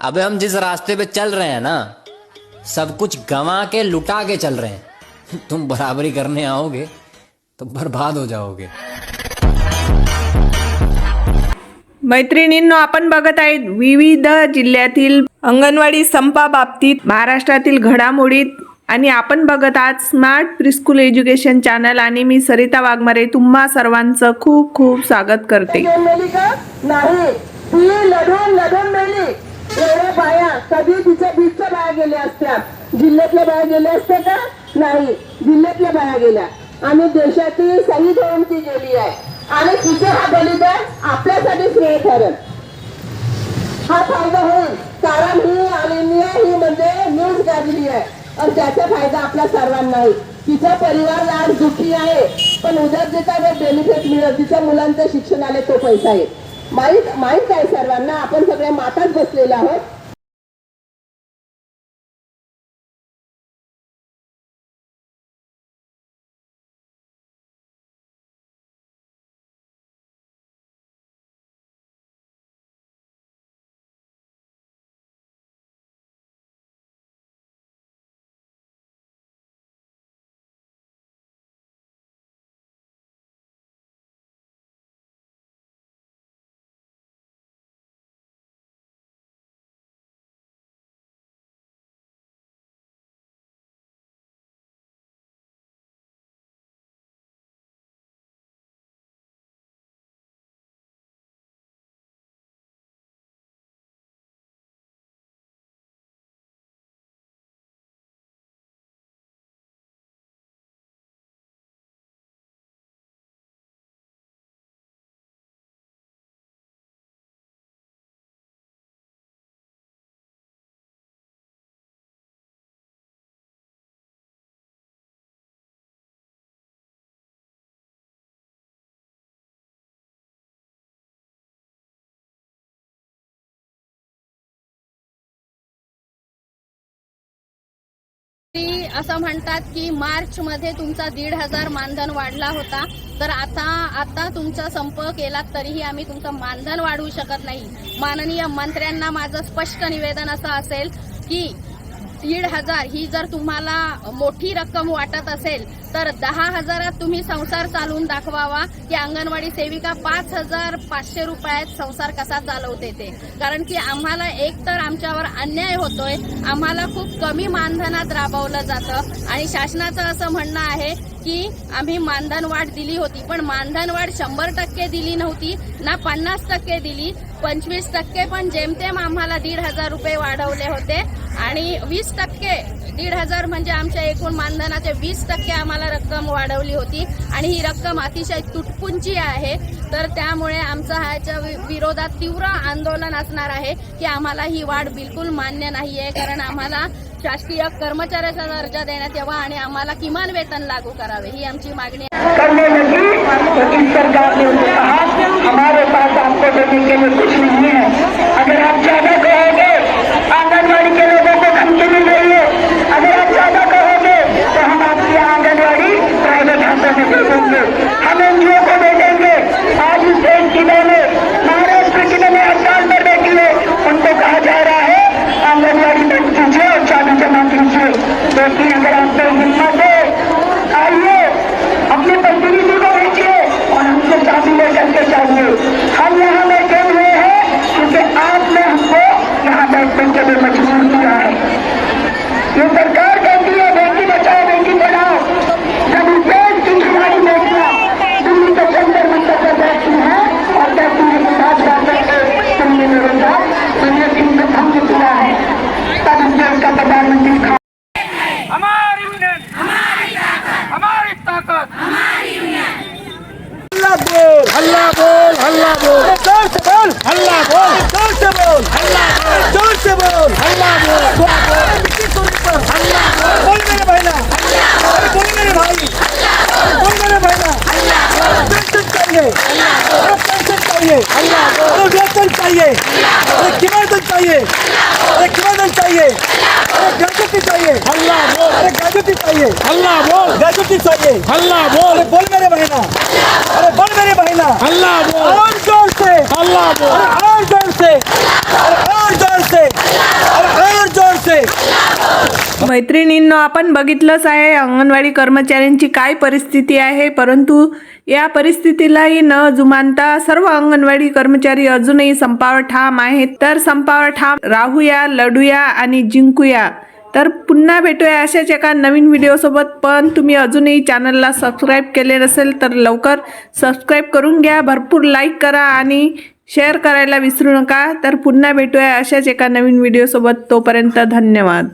अबे हम जिस रास्ते पे चल रहे हैं ना सब कुछ गंवा के लुटा के चल रहे हैं। तुम बराबरी करने आओगे तो बर्बाद हो जाओगे। मैत्रिणींनो आपण बघत आहेत विविध जिल्ह्यातील अंगणवाडी संपाबाबतीत महाराष्ट्रातील घडामोडी आणि आपण बघत आहात स्मार्ट प्रिस्कूल एज्युकेशन चॅनल आणि मी सरिता वाघमारे तुम्हा सर्वांचं खूप खूप स्वागत करते. एवढ्या बाया कधी तिच्या बीचच्या बाया गेल्या असत्या? जिल्ह्यातल्या बाया गेल्या असत्या का? नाही. जिल्ह्यातल्या बाया गेल्या. आणि देशाची सही होऊन ती गेली आहे. आणि तिचे हा बलिदान आपल्यासाठी श्रेय ठरेल हा फायदा होईल. कारण ही अनिमिया ही म्हणजे न्यूज गाजली आहे. आणि त्याचा फायदा आपल्या सर्वांना तिचा परिवार आज दुखी आहे. पण उद्या जे काय बेनिफिट मिळेल. तिच्या मुलांच्या शिक्षणाला तो पैसा आहे. माहीत माहीत आहे सर्वांना. आपण सगळ्या मातात बसलेलो आहोत. असं म्हणतात की मार्च मध्ये तुमचा दीड हजार मानधन वाढला होता. तर आता आता तुमचा संप केला तरीही आम्ही तुमचं मानधन वाढवू शकत नाही. माननीय मंत्र्यांना माझं स्पष्ट निवेदन असं असेल की दीड हजार ही जर तुम्हाला मोठी रक्कम वाटत असेल तर दहा हजारात तुम्ही संसार चालवून दाखवावा. की अंगणवाडी सेविका पाच हजार पाचशे रुपयात संसार कसा चालवते ते. कारण की आम्हाला एक तर आमच्यावर अन्याय होतोय आम्हाला खूप कमी मानधनात राबवलं जातं. आणि शासनाचं असं म्हणणं आहे की आम्ही मानधन वाढ दिली होती पण मानधन वाढ शंभर टक्के दिली नव्हती ना पन्नास टक्के दिली पंचवीस टक्के पण जेमतेम आम्हाला दीड हजार रुपये वाढवले होते. आणि वीस टक्के दीड हजार म्हणजे आमच्या एकूण मानधनाचे वीस टक्के आम्हाला रक्कम वाढवली होती. आणि ही रक्कम अतिशय तुटपुंची आहे. तर त्यामुळे आमचं ह्याच्या वि- विरोधात तीव्र आंदोलन असणार आहे की आम्हाला ही वाढ बिलकुल मान्य नाही आहे कारण आम्हाला शासकीय कर्मचाऱ्याचा दर्जा देण्यात यावा आणि आम्हाला किमान वेतन लागू करावे ही आमची मागणी आहे. हमारी ताकत हल्ला बोल हल्ला बोल जोर से बोल हल्ला बोल जोर से बोल हल्ला बोल जोर से बोल हल्ला बोल हल्ला बोल बोल मेरे भाईला अरे बोल मेरे भाई बोल मेरे भाईला पेंशन चाहिए अरे पेंशन चाहिए अरे वेतन चाहिए अरे किमान चाहिए अरे किमान चाहिए गजबी चाहिए। हल्ला बोल। अरे गजबी चाहिए। हल्ला बोल। गजबी चाहिए। हल्ला बोल। अरे बोल मेरे बहना। अरे बोल मेरे बहना। हल्ला बोल। और जोर से। हल्ला बोल। अरे और जोर से। अरे और जोर से। अरे और जोर से। मैत्रिणींनो आपण बघितलंच आहे अंगणवाडी कर्मचाऱ्यांची काय परिस्थिती आहे परंतु या परिस्थितीलाही न जुमानता सर्व अंगणवाडी कर्मचारी अजूनही संपावर ठाम आहेत. तर संपावर ठाम राहूया लढूया आणि जिंकूया. तर पुन्हा भेटूया अशाच एका नवीन व्हिडिओसोबत पण तुम्ही अजूनही चॅनलला सबस्क्राईब केले नसेल तर लवकर सबस्क्राईब करून घ्या. भरपूर लाईक करा आणि शेअर करायला विसरू नका. तर पुन्हा भेटूया अशाच एका नवीन व्हिडिओसोबत तोपर्यंत धन्यवाद.